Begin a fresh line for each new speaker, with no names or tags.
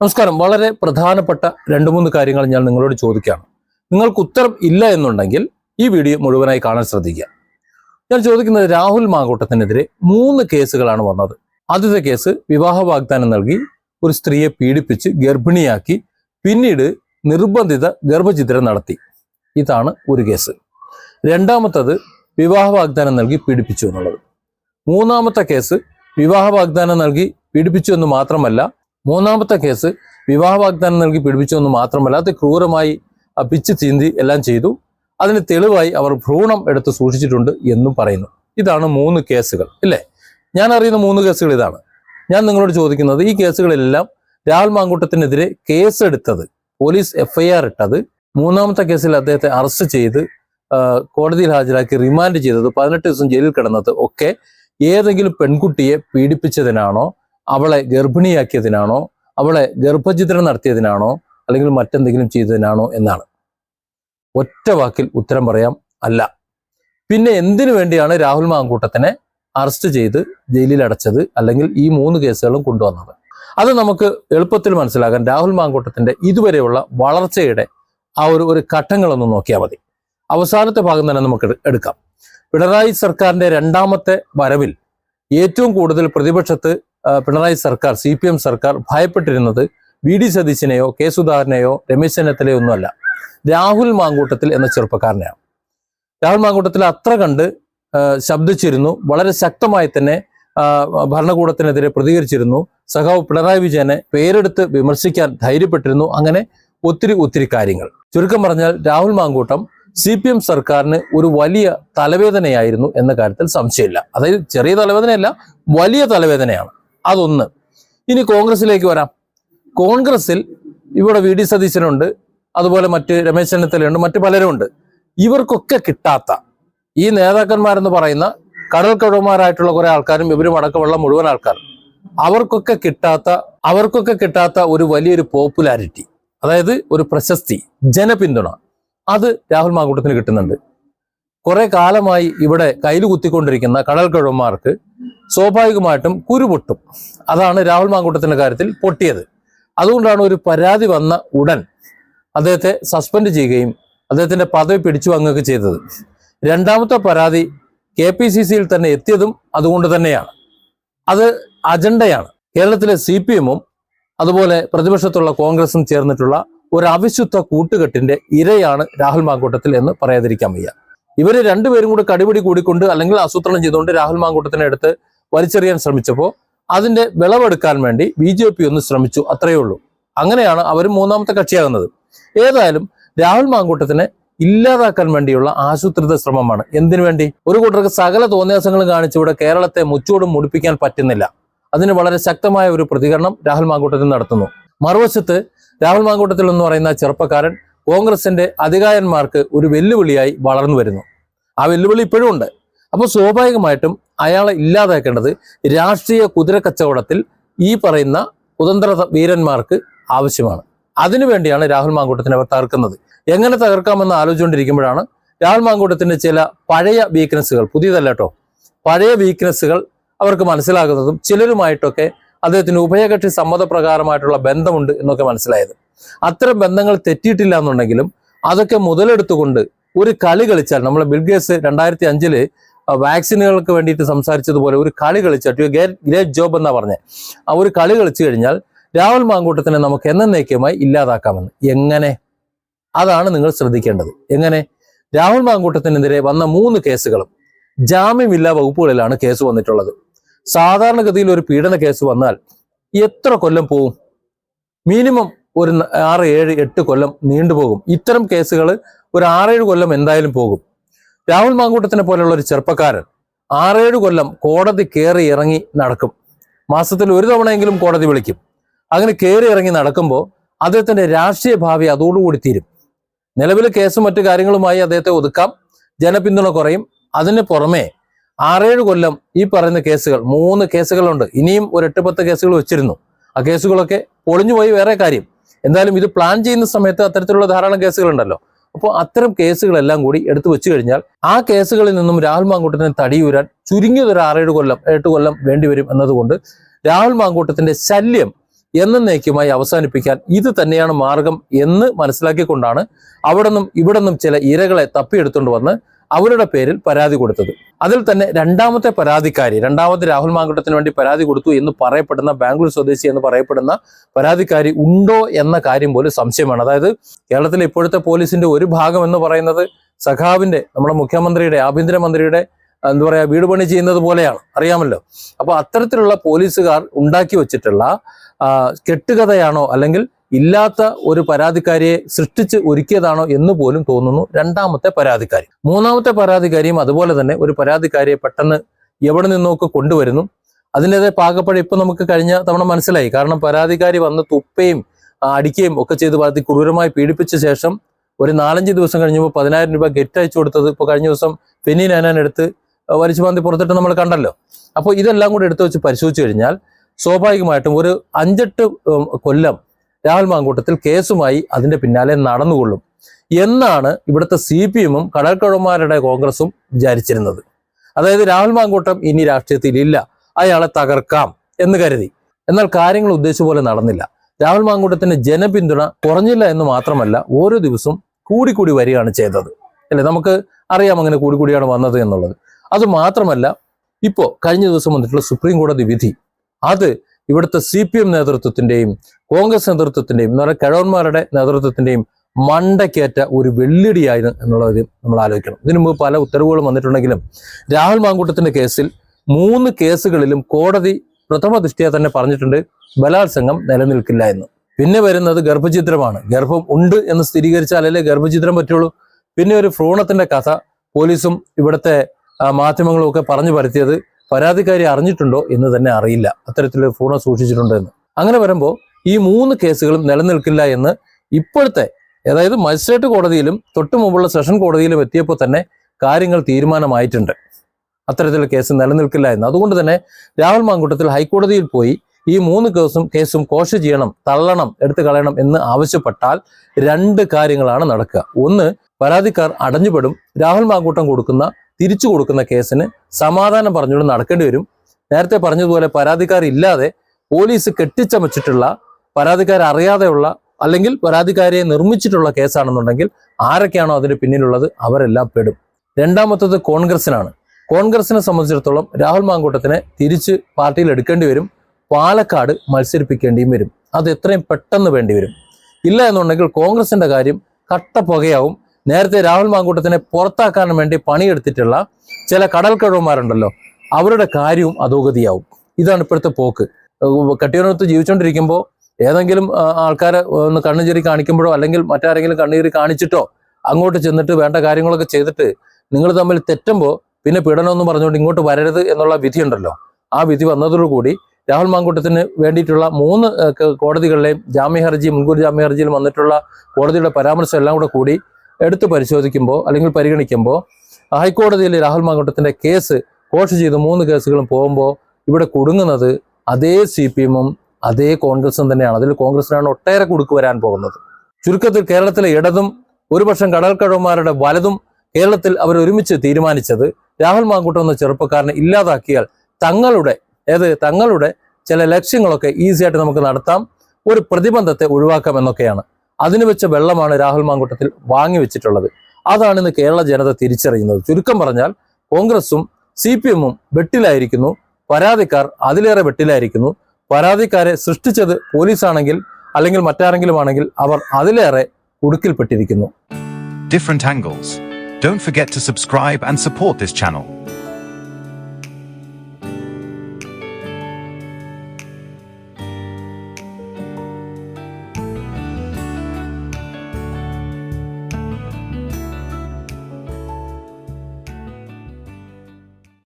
നമസ്കാരം. വളരെ പ്രധാനപ്പെട്ട രണ്ട് മൂന്ന് കാര്യങ്ങൾ ഞാൻ നിങ്ങളോട് ചോദിക്കുകയാണ് നിങ്ങൾക്ക് ഉത്തരം ഇല്ല എന്നുണ്ടെങ്കിൽ ഈ വീഡിയോ മുഴുവനായി കാണാൻ ശ്രദ്ധിക്കുക. ഞാൻ ചോദിക്കുന്നത് രാഹുൽ മാങ്കൂട്ടത്തിനെതിരെ മൂന്ന് കേസുകളാണ് വന്നത്. ആദ്യത്തെ കേസ് വിവാഹ വാഗ്ദാനം നൽകി ഒരു സ്ത്രീയെ പീഡിപ്പിച്ച് ഗർഭിണിയാക്കി പിന്നീട് നിർബന്ധിത ഗർഭചിത്രം നടത്തി. ഇതാണ് ഒരു കേസ്. രണ്ടാമത്തത് വിവാഹ വാഗ്ദാനം നൽകി പീഡിപ്പിച്ചു എന്നുള്ളത്. മൂന്നാമത്തെ കേസ് വിവാഹ വാഗ്ദാനം നൽകി പീഡിപ്പിച്ചു എന്ന് മാത്രമല്ല മൂന്നാമത്തെ കേസ് വിവാഹ വാഗ്ദാനം നൽകി പിടിപ്പിച്ചുവെന്ന് മാത്രമല്ല അത് ക്രൂരമായി പിച്ച് ചീന്തി എല്ലാം ചെയ്തു. അതിന് തെളിവായി അവർ ഭ്രൂണം എടുത്ത് സൂക്ഷിച്ചിട്ടുണ്ട് എന്നും പറയുന്നു. ഇതാണ് മൂന്ന് കേസുകൾ ഇല്ലേ? ഞാൻ അറിയുന്ന മൂന്ന് കേസുകൾ ഇതാണ്. ഞാൻ നിങ്ങളോട് ചോദിക്കുന്നത് ഈ കേസുകളെല്ലാം രാഹുൽ മാങ്കൂട്ടത്തിനെതിരെ കേസെടുത്തത് പോലീസ് എഫ്ഐആർ ഇട്ടത് മൂന്നാമത്തെ കേസിൽ അദ്ദേഹത്തെ അറസ്റ്റ് ചെയ്ത് കോടതിയിൽ ഹാജരാക്കി റിമാൻഡ് ചെയ്തത് പതിനെട്ട് ദിവസം ജയിലിൽ കിടന്നത് ഒക്കെ ഏതെങ്കിലും പെൺകുട്ടിയെ പീഡിപ്പിച്ചതിനാണോ അവളെ ഗർഭിണിയാക്കിയതിനാണോ? അവളെ ഗർഭചിത്രം നടത്തിയതിനാണോ? അല്ലെങ്കിൽ മറ്റെന്തെങ്കിലും ചെയ്തതിനാണോ എന്നാണ്. ഒറ്റ വാക്കിൽ ഉത്തരം പറയാം അല്ല. പിന്നെ എന്തിനു വേണ്ടിയാണ് രാഹുൽ മാങ്കൂട്ടത്തിനെ അറസ്റ്റ് ചെയ്ത് ജയിലിൽ അടച്ചത് അല്ലെങ്കിൽ ഈ മൂന്ന് കേസുകളും കൊണ്ടുവന്നത്? അത് നമുക്ക് എളുപ്പത്തിൽ മനസ്സിലാക്കാൻ രാഹുൽ മാങ്കൂട്ടത്തിന്റെ ഇതുവരെയുള്ള വളർച്ചയുടെ ആ ഒരു ഒരു ഘട്ടങ്ങളൊന്ന് നോക്കിയാൽ മതി. അവസാനത്തെ ഭാഗം തന്നെ നമുക്ക് എടുക്കാം. പിണറായി സർക്കാരിന്റെ രണ്ടാമത്തെ വരവിൽ ഏറ്റവും കൂടുതൽ പ്രതിപക്ഷത്ത് പിണറായി സർക്കാർ സി പി എം സർക്കാർ ഭയപ്പെട്ടിരുന്നത് വി ഡി സതീശിനെയോ കെ സുധാകരനെയോ രമേശ് ചെന്നിത്തലയോ ഒന്നുമല്ല. രാഹുൽ മാങ്കൂട്ടത്തിൽ എന്ന ചെറുപ്പക്കാരനെയാണ്. രാഹുൽ മാങ്കൂട്ടത്തിൽ അത്ര കണ്ട് ശബ്ദിച്ചിരുന്നു. വളരെ ശക്തമായി തന്നെ ഭരണകൂടത്തിനെതിരെ പ്രതികരിച്ചിരുന്നു. സഖാവ് പിണറായി വിജയനെ പേരെടുത്ത് വിമർശിക്കാൻ ധൈര്യപ്പെട്ടിരുന്നു. അങ്ങനെ ഒത്തിരി ഒത്തിരി കാര്യങ്ങൾ. ചുരുക്കം പറഞ്ഞാൽ Rahul Mankoottam C P M സർക്കാരിന് ഒരു വലിയ തലവേദനയായിരുന്നു എന്ന കാര്യത്തിൽ സംശയമില്ല. അതായത് ചെറിയ തലവേദനയല്ല വലിയ തലവേദനയാണ്. അതൊന്ന്. ഇനി കോൺഗ്രസിലേക്ക് വരാം. കോൺഗ്രസിൽ ഇവിടെ വി ഡി സതീശനുണ്ട്. അതുപോലെ മറ്റ് രമേശ് ചെന്നിത്തലയുണ്ട്. മറ്റു പലരും ഉണ്ട് ഇവർക്കൊക്കെ കിട്ടാത്ത ഈ നേതാക്കന്മാരെന്ന് പറയുന്ന കടൽ കഴുവന്മാരായിട്ടുള്ള കുറെ ആൾക്കാരും ഇവരും അടക്കമുള്ള മുഴുവൻ ആൾക്കാർ അവർക്കൊക്കെ കിട്ടാത്ത അവർക്കൊക്കെ കിട്ടാത്ത ഒരു വലിയൊരു പോപ്പുലാരിറ്റി. അതായത് ഒരു പ്രശസ്തി ജനപിന്തുണ. അത് രാഹുൽ മാങ്കൂട്ടത്തിന് കിട്ടുന്നുണ്ട്. കുറെ കാലമായി ഇവിടെ കയ്യിൽ കുത്തിക്കൊണ്ടിരിക്കുന്ന കടൽ കഴുവന്മാർക്ക് സ്വാഭാവികമായിട്ടും കുരുപൊട്ടും അതാണ് രാഹുൽ മാങ്കൂട്ടത്തിന്റെ കാര്യത്തിൽ പൊട്ടിയത്. അതുകൊണ്ടാണ് ഒരു പരാതി വന്ന ഉടൻ അദ്ദേഹത്തെ സസ്പെൻഡ് ചെയ്യുകയും അദ്ദേഹത്തിന്റെ പദവി പിടിച്ചു വാങ്ങുകയൊക്കെ ചെയ്തത്. രണ്ടാമത്തെ പരാതി കെ പി സി സിയിൽ തന്നെ എത്തിയതും അതുകൊണ്ട് തന്നെയാണ്. അത് അജണ്ടയാണ്. കേരളത്തിലെ സി പി എമ്മും അതുപോലെ പ്രതിപക്ഷത്തുള്ള കോൺഗ്രസും ചേർന്നിട്ടുള്ള ഒരു അവിശുദ്ധ കൂട്ടുകെട്ടിന്റെ ഇരയാണ് രാഹുൽ മാങ്കൂട്ടത്തിൽ എന്ന് പറയാതിരിക്കാൻ വയ്യ. ഇവർ രണ്ടുപേരും കൂടെ കടിപിടി കൂടിക്കൊണ്ട് അല്ലെങ്കിൽ ആസൂത്രണം ചെയ്തുകൊണ്ട് രാഹുൽ മാങ്കൂട്ടത്തിന്റെ എടുത്ത് വലിച്ചെറിയാൻ ശ്രമിച്ചപ്പോൾ അതിന്റെ വിളവെടുക്കാൻ വേണ്ടി ബി ജെ പി ഒന്ന് ശ്രമിച്ചു അത്രയേ ഉള്ളൂ. അങ്ങനെയാണ് അവർ മൂന്നാമത്തെ കക്ഷിയാകുന്നത്. ഏതായാലും രാഹുൽ മാങ്കൂട്ടത്തിനെ ഇല്ലാതാക്കാൻ വേണ്ടിയുള്ള ആസൂത്രിത ശ്രമമാണ്. എന്തിനു വേണ്ടി? ഒരു കൂട്ടർക്ക് സകല തോന്നിയാസങ്ങളും കാണിച്ച് ഇവിടെ കേരളത്തെ മുച്ചോടും മുടിപ്പിക്കാൻ പറ്റുന്നില്ല. അതിന് വളരെ ശക്തമായ ഒരു പ്രതികരണം രാഹുൽ മാങ്കൂട്ടത്തിൽ നടത്തുന്നു. മറുവശത്ത് രാഹുൽ മാങ്കൂട്ടത്തിൽ എന്ന് പറയുന്ന ചെറുപ്പക്കാരൻ കോൺഗ്രസിന്റെ അധികാരന്മാർക്ക് ഒരു വെല്ലുവിളിയായി വളർന്നു വരുന്നു. ആ വെല്ലുവിളി ഇപ്പോഴും ഉണ്ട്. അപ്പോൾ സ്വാഭാവികമായിട്ടും അയാളെ ഇല്ലാതാക്കേണ്ടത് രാഷ്ട്രീയ കുതിര കച്ചവടത്തിൽ ഈ പറയുന്ന കുതന്ത്ര വീരന്മാർക്ക് ആവശ്യമാണ്. അതിനുവേണ്ടിയാണ് രാഹുൽ മാങ്കൂട്ടത്തിനെ അവർ തകർക്കുന്നത്. എങ്ങനെ തകർക്കാമെന്ന് ആലോചിച്ചുകൊണ്ടിരിക്കുമ്പോഴാണ് രാഹുൽ മാങ്കൂട്ടത്തിന്റെ ചില പഴയ വീക്ക്നെസ്സുകൾ പുതിയതല്ല കേട്ടോ. പഴയ വീക്ക്നെസ്സുകൾ അവർക്ക് മനസ്സിലാകുന്നതും ചിലരുമായിട്ടൊക്കെ അദ്ദേഹത്തിന് ഉഭയകക്ഷി സമ്മതപ്രകാരമായിട്ടുള്ള ബന്ധമുണ്ട് എന്നൊക്കെ മനസ്സിലായത്. അത്തരം ബന്ധങ്ങൾ തെറ്റിയിട്ടില്ല എന്നുണ്ടെങ്കിലും അതൊക്കെ മുതലെടുത്തുകൊണ്ട് ഒരു കളി കളിച്ചാൽ നമ്മൾ ബിൽഗേറ്റ്സ് രണ്ടായിരത്തി അഞ്ചിൽ വാക്സിനുകൾക്ക് വേണ്ടിയിട്ട് സംസാരിച്ചതുപോലെ ഒരു കളി കളിച്ചാൽ ഗ്രേറ്റ് ജോബ് എന്നാ പറഞ്ഞത് ആ ഒരു കളി കളിച്ചു കഴിഞ്ഞാൽ രാഹുൽ മാങ്കൂട്ടത്തിനെ നമുക്ക് എന്നേക്കുമായി ഇല്ലാതാക്കാമെന്ന്. എങ്ങനെ? അതാണ് നിങ്ങൾ ശ്രദ്ധിക്കേണ്ടത്. എങ്ങനെ? രാഹുൽ മാങ്കൂട്ടത്തിനെതിരെ വന്ന മൂന്ന് കേസുകളും ജാമ്യമില്ലാ വകുപ്പുകളിലാണ് കേസ് വന്നിട്ടുള്ളത്. സാധാരണഗതിയിൽ ഒരു പീഡന കേസ് വന്നാൽ എത്ര കൊല്ലം പോവും? മിനിമം ഒരു ആറ് ഏഴ് എട്ട് കൊല്ലം നീണ്ടുപോകും ഇത്തരം കേസുകൾ ഒരു ആറേഴ് കൊല്ലം എന്തായാലും പോകും. രാഹുൽ മാങ്കൂട്ടത്തിനെ പോലെയുള്ള ഒരു ചെറുപ്പക്കാരൻ ആറേഴ് കൊല്ലം കോടതി കയറി ഇറങ്ങി നടക്കും. മാസത്തിൽ ഒരു തവണയെങ്കിലും കോടതി വിളിക്കും. അങ്ങനെ കയറി ഇറങ്ങി നടക്കുമ്പോൾ അദ്ദേഹത്തിന്റെ രാഷ്ട്രീയ ഭാവി അതോടുകൂടി തീരും. നിലവിലെ കേസും മറ്റു കാര്യങ്ങളുമായി അദ്ദേഹത്തെ ഒതുക്കാം. ജനപിന്തുണ കുറയും. അതിന് പുറമെ ആറേഴ് കൊല്ലം ഈ പറയുന്ന കേസുകൾ മൂന്ന് കേസുകളുണ്ട്. ഇനിയും ഒരു എട്ട് പത്ത് കേസുകൾ വെച്ചിരുന്നു. ആ കേസുകളൊക്കെ പൊളിഞ്ഞുപോയി വേറെ കാര്യം. എന്തായാലും ഇത് പ്ലാൻ ചെയ്യുന്ന സമയത്ത് അത്തരത്തിലുള്ള ധാരാളം കേസുകളുണ്ടല്ലോ. അപ്പോൾ അത്തരം കേസുകളെല്ലാം കൂടി എടുത്തു വെച്ചു കഴിഞ്ഞാൽ ആ കേസുകളിൽ നിന്നും രാഹുൽ മാങ്കൂട്ടത്തിന് തടിയൂരാൻ ചുരുങ്ങിയത് ഒരു ആറേഴ് കൊല്ലം എട്ട് കൊല്ലം വേണ്ടിവരും എന്നതുകൊണ്ട് രാഹുൽ മാങ്കൂട്ടത്തിന്റെ ശല്യം എന്നേക്കുമായി അവസാനിപ്പിക്കാൻ ഇത് തന്നെയാണ് മാർഗം എന്ന് മനസ്സിലാക്കിക്കൊണ്ടാണ് അവിടെ നിന്നും ഇവിടെ നിന്നും ചില ഇരകളെ തപ്പിയെടുത്തുകൊണ്ട് വന്ന് അവരുടെ പേരിൽ പരാതി കൊടുത്തത്. അതിൽ തന്നെ രണ്ടാമത്തെ പരാതിക്കാരി രണ്ടാമത്തെ രാഹുൽ മാങ്കുട്ടത്തിന് വേണ്ടി പരാതി കൊടുത്തു എന്ന് പറയപ്പെടുന്ന ബാംഗ്ലൂർ സ്വദേശി എന്ന് പറയപ്പെടുന്ന പരാതിക്കാരി ഉണ്ടോ എന്ന കാര്യം പോലും സംശയമാണ്. അതായത് കേരളത്തിലെ ഇപ്പോഴത്തെ പോലീസിന്റെ ഒരു ഭാഗം എന്ന് പറയുന്നത് സഖാവിന്റെ നമ്മുടെ മുഖ്യമന്ത്രിയുടെ ആഭ്യന്തരമന്ത്രിയുടെ എന്താ പറയാ വീട് പണി ചെയ്യുന്നത് പോലെയാണ്. അറിയാമല്ലോ? അപ്പൊ അത്തരത്തിലുള്ള പോലീസുകാർ ഉണ്ടാക്കി വെച്ചിട്ടുള്ള കെട്ടുകഥയാണോ അല്ലെങ്കിൽ ഇല്ലാത്ത ഒരു പരാതിക്കാരിയെ സൃഷ്ടിച്ച് ഒരുക്കിയതാണോ എന്ന് പോലും തോന്നുന്നു രണ്ടാമത്തെ പരാതിക്കാരി. മൂന്നാമത്തെ പരാതിക്കാരിയും അതുപോലെ തന്നെ ഒരു പരാതിക്കാരിയെ പെട്ടെന്ന് എവിടെ നിന്നൊക്കെ കൊണ്ടുവരുന്നു. അതിന്റെതായ പാകപ്പഴ ഇപ്പൊ നമുക്ക് കഴിഞ്ഞ തവണ മനസ്സിലായി. കാരണം പരാതിക്കാരി വന്ന് തുപ്പയും അടിക്കുകയും ഒക്കെ ചെയ്ത് പാർത്തി ക്രൂരമായി പീഡിപ്പിച്ച ശേഷം ഒരു നാലഞ്ച് ദിവസം കഴിഞ്ഞപ്പോൾ പതിനായിരം രൂപ ഗെറ്റ് അയച്ചു കൊടുത്തത് ഇപ്പോൾ കഴിഞ്ഞ ദിവസം ഫെനി നാനാൻ എടുത്ത് വലിച്ചു പാന്തി പുറത്തിട്ട് നമ്മൾ കണ്ടല്ലോ. അപ്പോൾ ഇതെല്ലാം കൂടി എടുത്തു വെച്ച് പരിശോധിച്ചു കഴിഞ്ഞാൽ സ്വാഭാവികമായിട്ടും ഒരു അഞ്ചെട്ട് കൊല്ലം രാഹുൽ മാങ്കൂട്ടത്തിൽ കേസുമായി അതിന്റെ പിന്നാലെ നടന്നുകൊള്ളും എന്നാണ് ഇവിടുത്തെ സി പി എമ്മും കടൽക്കഴമാരുടെ കോൺഗ്രസും വിചാരിച്ചിരുന്നത്. അതായത് രാഹുൽ മാങ്കൂട്ടം ഇനി രാഷ്ട്രീയത്തിൽ ഇല്ല അയാളെ തകർക്കാം എന്ന് കരുതി. എന്നാൽ കാര്യങ്ങൾ ഉദ്ദേശിച്ച പോലെ നടന്നില്ല. രാഹുൽ മാങ്കൂട്ടത്തിന്റെ ജനപിന്തുണ കുറഞ്ഞില്ല എന്ന് മാത്രമല്ല ഓരോ ദിവസവും കൂടിക്കൂടി വരികയാണ് ചെയ്തത്. അല്ലെ? നമുക്ക് അറിയാം അങ്ങനെ കൂടിക്കൂടിയാണ് വന്നത് എന്നുള്ളത്. അത് മാത്രമല്ല ഇപ്പോ കഴിഞ്ഞ ദിവസം വന്നിട്ടുള്ള സുപ്രീം കോടതി വിധി അത് ഇവിടുത്തെ സി പി എം നേതൃത്വത്തിന്റെയും കോൺഗ്രസ് നേതൃത്വത്തിന്റെയും എന്ന് പറയുന്ന കിഴവന്മാരുടെ നേതൃത്വത്തിന്റെയും മണ്ടക്കേറ്റ ഒരു വെള്ളിടിയായിരുന്നു എന്നുള്ളത് നമ്മൾ ആലോചിക്കണം. ഇതിനു മുമ്പ് പല ഉത്തരവുകളും വന്നിട്ടുണ്ടെങ്കിലും രാഹുൽ മാങ്കൂട്ടത്തിന്റെ കേസിൽ മൂന്ന് കേസുകളിലും കോടതി പ്രഥമ ദൃഷ്ടിയെ തന്നെ പറഞ്ഞിട്ടുണ്ട് ബലാത്സംഗം നിലനിൽക്കില്ല എന്ന്. പിന്നെ വരുന്നത് ഗർഭചിത്രമാണ് ഗർഭം ഉണ്ട് എന്ന് സ്ഥിരീകരിച്ചാലല്ലേ ഗർഭചിത്രം പറ്റുള്ളൂ? പിന്നെ ഒരു ഭ്രൂണത്തിന്റെ കഥ പോലീസും ഇവിടുത്തെ മാധ്യമങ്ങളും ഒക്കെ പറഞ്ഞു പരത്തിയത് പരാതിക്കാരി അറിഞ്ഞിട്ടുണ്ടോ എന്ന് തന്നെ അറിയില്ല. അത്തരത്തിലൊരു ഫോണോ സൂക്ഷിച്ചിട്ടുണ്ടോ എന്ന്. അങ്ങനെ വരുമ്പോൾ ഈ മൂന്ന് കേസുകളും നിലനിൽക്കില്ല എന്ന് ഇപ്പോഴത്തെ അതായത് മജിസ്ട്രേറ്റ് കോടതിയിലും തൊട്ടു മുമ്പുള്ള സെഷൻ കോടതിയിലും എത്തിയപ്പോൾ തന്നെ കാര്യങ്ങൾ തീരുമാനമായിട്ടുണ്ട്. അത്തരത്തിൽ കേസ് നിലനിൽക്കില്ല എന്ന്. അതുകൊണ്ട് തന്നെ രാഹുൽ മാങ്കൂട്ടത്തിൽ ഹൈക്കോടതിയിൽ പോയി ഈ മൂന്ന് കേസും കേസും കോഷ ചെയ്യണം തള്ളണം എടുത്തു കളയണം എന്ന് ആവശ്യപ്പെട്ടാൽ രണ്ട് കാര്യങ്ങളാണ് നടക്കുക. ഒന്ന് പരാതിക്കാർ അടഞ്ഞുപെടും. രാഹുൽ മാങ്കൂട്ടം കൊടുക്കുന്ന തിരിച്ചു കൊടുക്കുന്ന കേസിന് സമാധാനം പറഞ്ഞുകൊണ്ട് നടക്കേണ്ടി വരും. നേരത്തെ പറഞ്ഞതുപോലെ പരാതിക്കാർ ഇല്ലാതെ പോലീസ് കെട്ടിച്ചമച്ചിട്ടുള്ള പരാതിക്കാർ അറിയാതെയുള്ള അല്ലെങ്കിൽ പരാതിക്കാരിയെ നിർമ്മിച്ചിട്ടുള്ള കേസാണെന്നുണ്ടെങ്കിൽ ആരൊക്കെയാണോ അതിന് പിന്നിലുള്ളത് അവരെല്ലാം പെടും. രണ്ടാമത്തത് കോൺഗ്രസിനാണ് കോൺഗ്രസിനെ സംബന്ധിച്ചിടത്തോളം രാഹുൽ മാങ്കൂട്ടത്തിനെ തിരിച്ച് പാർട്ടിയിൽ എടുക്കേണ്ടി വരും. പാലക്കാട് മത്സരിപ്പിക്കേണ്ടിയും വരും. അത് എത്രയും പെട്ടെന്ന് വേണ്ടി വരും. ഇല്ല എന്നുണ്ടെങ്കിൽ കോൺഗ്രസിന്റെ കാര്യം കട്ടപ്പുകയാവും. നേരത്തെ രാഹുൽ മാങ്കൂട്ടത്തിനെ പുറത്താക്കാൻ വേണ്ടി പണിയെടുത്തിട്ടുള്ള ചില കടൽ കഴിവന്മാരുണ്ടല്ലോ അവരുടെ കാര്യവും അധോഗതിയാവും. ഇതാണ് ഇപ്പോഴത്തെ പോക്ക്. ഏഹ് ജീവിച്ചുകൊണ്ടിരിക്കുമ്പോൾ ഏതെങ്കിലും ആൾക്കാരെ ഒന്ന് കണ്ണുചേരി കാണിക്കുമ്പോഴോ അല്ലെങ്കിൽ മറ്റാരെങ്കിലും കണ്ണുചേരി കാണിച്ചിട്ടോ അങ്ങോട്ട് ചെന്നിട്ട് വേണ്ട കാര്യങ്ങളൊക്കെ ചെയ്തിട്ട് നിങ്ങൾ തമ്മിൽ തെറ്റുമ്പോൾ പിന്നെ പീഡനം പറഞ്ഞുകൊണ്ട് ഇങ്ങോട്ട് വരരുത് എന്നുള്ള വിധിയുണ്ടല്ലോ ആ വിധി വന്നതോടുകൂടി രാഹുൽ മാങ്കൂട്ടത്തിന് വേണ്ടിയിട്ടുള്ള മൂന്ന് കോടതികളിലെയും ജാമ്യ ഹർജി മുൻകൂർ ജാമ്യ ഹർജിയിൽ വന്നിട്ടുള്ള കോടതിയുടെ പരാമർശം എല്ലാം കൂടെ കൂടി എടുത്ത് പരിശോധിക്കുമ്പോൾ അല്ലെങ്കിൽ പരിഗണിക്കുമ്പോൾ ഹൈക്കോടതിയിൽ രാഹുൽ മാങ്കൂട്ടത്തിന്റെ കേസ് കോഷ് ചെയ്ത് മൂന്ന് കേസുകളും പോകുമ്പോൾ ഇവിടെ കൊടുങ്ങുന്നത് അതേ സി പി എമ്മും അതേ കോൺഗ്രസും തന്നെയാണ്. അതിൽ കോൺഗ്രസിനാണ് ഒട്ടേറെ കുടുക്ക് വരാൻ പോകുന്നത്. ചുരുക്കത്തിൽ കേരളത്തിലെ ഇടതും ഒരുപക്ഷം കടൽക്കഴവന്മാരുടെ വലതും കേരളത്തിൽ അവർ ഒരുമിച്ച് തീരുമാനിച്ചത് രാഹുൽ മാങ്കൂട്ടം എന്ന ചെറുപ്പക്കാരനെ ഇല്ലാതാക്കിയാൽ തങ്ങളുടെ ഏത് തങ്ങളുടെ ചില ലക്ഷ്യങ്ങളൊക്കെ ഈസിയായിട്ട് നമുക്ക് നടത്താം. ഒരു പ്രതിബന്ധത്തെ ഒഴിവാക്കാം എന്നൊക്കെയാണ്. അതിന് വെച്ച വെള്ളമാണ് രാഹുൽ മാങ്കൂട്ടത്തിൽ വാങ്ങി വെച്ചിട്ടുള്ളത്. അതാണ് ഇന്ന് കേരള ജനത തിരിച്ചറിയുന്നത്. ചുരുക്കം പറഞ്ഞാൽ കോൺഗ്രസും സി പി എമ്മും വെട്ടിലായിരിക്കുന്നു. പരാതിക്കാർ അതിലേറെ വെട്ടിലായിരിക്കുന്നു. പരാതിക്കാരെ സൃഷ്ടിച്ചത് പോലീസാണെങ്കിൽ അല്ലെങ്കിൽ മറ്റാരെങ്കിലും ആണെങ്കിൽ അവർ അതിലേറെ കുടുക്കിൽപ്പെട്ടിരിക്കുന്നു
different angles. Don't forget to subscribe and support this channel.